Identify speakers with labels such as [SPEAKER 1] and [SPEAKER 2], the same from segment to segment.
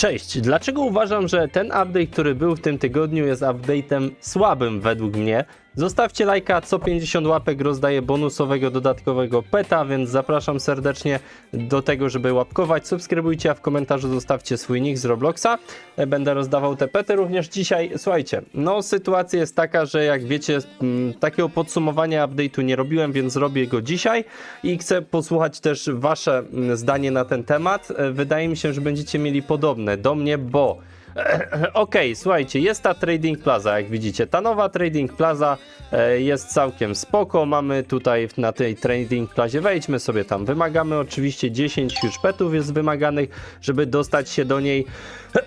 [SPEAKER 1] Cześć, dlaczego uważam, że ten update, który był w tym tygodniu jest update'em słabym według mnie? Zostawcie lajka, co 50 łapek rozdaję bonusowego dodatkowego peta, więc zapraszam serdecznie do tego, żeby łapkować. Subskrybujcie, a w komentarzu zostawcie swój nick z Robloxa. E, Będę rozdawał te pety również dzisiaj. Słuchajcie, no sytuacja jest taka, że jak wiecie, mm, takiego podsumowania update'u nie robiłem, więc robię go dzisiaj i chcę posłuchać też wasze mm, zdanie na ten temat. E, Wydaje mi się, że będziecie mieli podobne do mnie, bo Okej, słuchajcie, jest ta Trading Plaza, jak widzicie. Ta nowa Trading Plaza e, jest całkiem spoko. Mamy tutaj na tej Trading Plazie, wejdźmy sobie tam. Wymagamy oczywiście 10 już petów jest wymaganych, żeby dostać się do niej.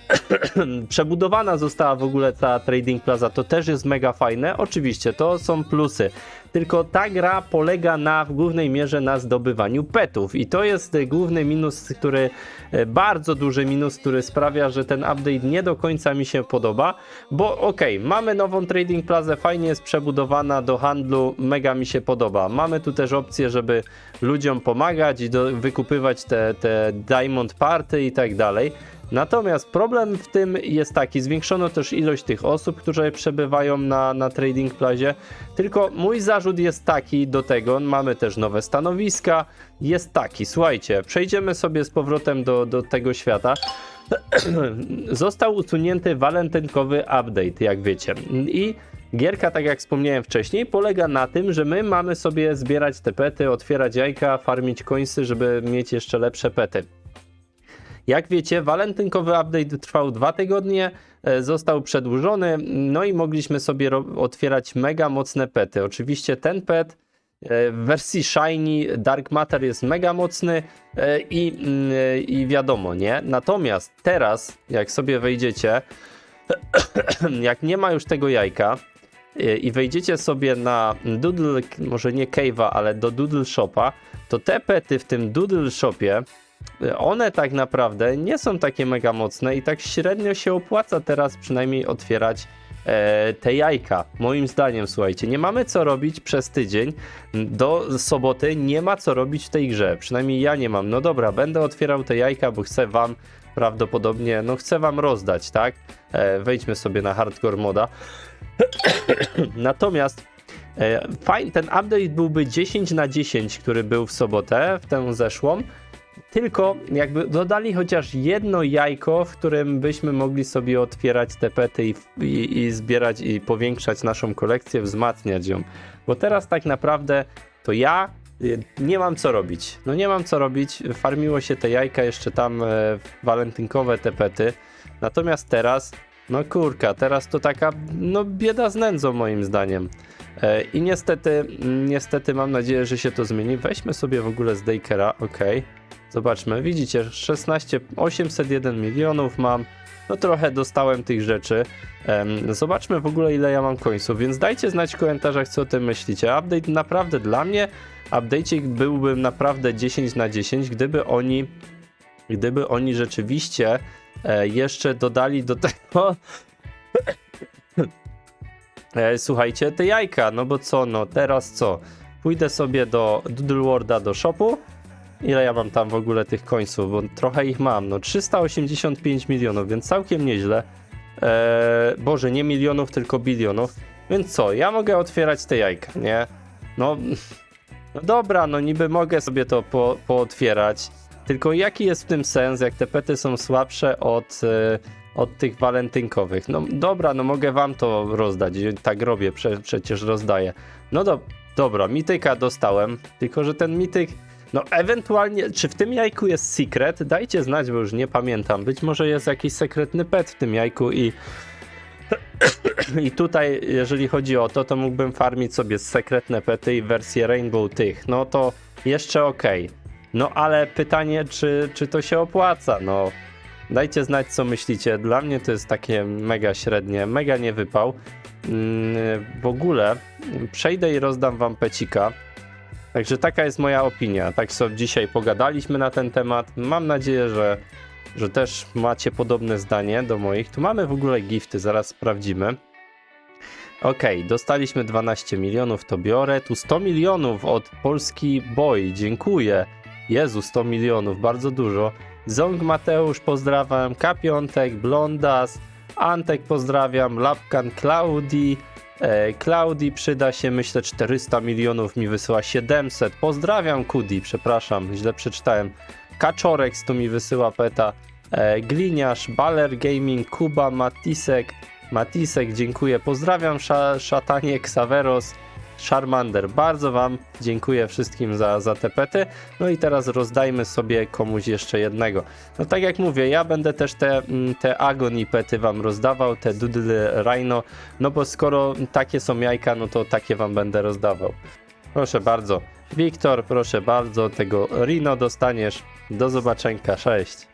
[SPEAKER 1] Przebudowana została w ogóle ta Trading Plaza, to też jest mega fajne. Oczywiście, to są plusy. Tylko ta gra polega na w głównej mierze na zdobywaniu petów i to jest e, główny minus, który e, bardzo duży minus, który sprawia, że ten update nie do końca mi się podoba, bo okej, mamy nową Trading Plazę, fajnie jest przebudowana do handlu, mega mi się podoba. Mamy tu też opcję, żeby ludziom pomagać i do, wykupywać te, te Diamond Party i tak dalej. Natomiast problem w tym jest taki, zwiększono też ilość tych osób, które przebywają na, na Trading Plazie, tylko mój zarzut jest taki do tego, mamy też nowe stanowiska, jest taki, słuchajcie, przejdziemy sobie z powrotem do, do tego świata. Został usunięty walentynkowy update, jak wiecie. I gierka, tak jak wspomniałem wcześniej, polega na tym, że my mamy sobie zbierać te pety, otwierać jajka, farmić końsy, żeby mieć jeszcze lepsze pety. Jak wiecie, walentynkowy update trwał dwa tygodnie, e, został przedłużony, no i mogliśmy sobie otwierać mega mocne pety. Oczywiście ten pet e, w wersji Shiny Dark Matter jest mega mocny e, i, mm, i wiadomo, nie? Natomiast teraz, jak sobie wejdziecie, jak nie ma już tego jajka i wejdziecie sobie na Doodle, może nie Cave'a, ale do Doodle Shopa, to te pety w tym Doodle Shopie one tak naprawdę nie są takie mega mocne i tak średnio się opłaca teraz przynajmniej otwierać e, te jajka. Moim zdaniem, słuchajcie, nie mamy co robić przez tydzień. Do soboty nie ma co robić w tej grze. Przynajmniej ja nie mam. No dobra, będę otwierał te jajka, bo chcę wam prawdopodobnie, no chcę wam rozdać, tak? E, wejdźmy sobie na hardcore moda. Natomiast e, fajny, ten update byłby 10 na 10, który był w sobotę, w tę zeszłą. Tylko jakby dodali chociaż jedno jajko, w którym byśmy mogli sobie otwierać te pety i, i, i zbierać i powiększać naszą kolekcję, wzmacniać ją. Bo teraz tak naprawdę to ja y, nie mam co robić. No nie mam co robić. Farmiło się te jajka jeszcze tam e, walentynkowe te pety. Natomiast teraz, no kurka, teraz to taka no bieda z nędzą moim zdaniem. E, I niestety, niestety mam nadzieję, że się to zmieni. Weźmy sobie w ogóle z Dakera, ok. Zobaczmy, widzicie, 16, 801 milionów mam. No trochę dostałem tych rzeczy. Zobaczmy w ogóle ile ja mam końców, więc dajcie znać w komentarzach co o tym myślicie. Update naprawdę dla mnie, update'ik byłby naprawdę 10 na 10, gdyby oni, gdyby oni rzeczywiście e, jeszcze dodali do tego e, słuchajcie, te jajka, no bo co, no teraz co? Pójdę sobie do Doodle do shopu. Ile ja mam tam w ogóle tych końców, bo trochę ich mam, no 385 milionów, więc całkiem nieźle. Eee, Boże, nie milionów, tylko bilionów. Więc co, ja mogę otwierać te jajka, nie? No, no dobra, no niby mogę sobie to po, pootwierać, tylko jaki jest w tym sens, jak te pety są słabsze od, e, od tych walentynkowych? No dobra, no mogę wam to rozdać, tak robię, prze, przecież rozdaję. No do, dobra, mityka dostałem, tylko że ten mityk, no ewentualnie, czy w tym jajku jest secret? Dajcie znać, bo już nie pamiętam. Być może jest jakiś sekretny pet w tym jajku i i tutaj, jeżeli chodzi o to, to mógłbym farmić sobie sekretne pety i wersję Rainbow tych. No to jeszcze okej. No ale pytanie, czy, czy to się opłaca? No dajcie znać, co myślicie. Dla mnie to jest takie mega średnie, mega nie wypał. Mm, w ogóle przejdę i rozdam wam pecika. Także taka jest moja opinia. Tak sobie dzisiaj pogadaliśmy na ten temat. Mam nadzieję, że, że też macie podobne zdanie do moich. Tu mamy w ogóle gifty, zaraz sprawdzimy. Okej, dostaliśmy 12 milionów, to biorę. Tu 100 milionów od Polski Boy, dziękuję. Jezu, 100 milionów, bardzo dużo. Zong Mateusz pozdrawiam, K5, Blondas, Antek pozdrawiam, Lapkan Klaudii, e, Klaudii przyda się myślę 400 milionów, mi wysyła 700, pozdrawiam Kudi, przepraszam, źle przeczytałem, Kaczorek tu mi wysyła peta, e, Gliniarz, Baler Gaming, Kuba, Matisek, Matisek, dziękuję, pozdrawiam Sza, Szatanie, Xaveros, Charmander, bardzo Wam dziękuję wszystkim za, za te pety. No i teraz rozdajmy sobie komuś jeszcze jednego. No tak jak mówię, ja będę też te, mm, te Agony pety Wam rozdawał, te Doodle Rhino, no bo skoro takie są jajka, no to takie Wam będę rozdawał. Proszę bardzo. Wiktor, proszę bardzo, tego Rino dostaniesz. Do zobaczenia, cześć.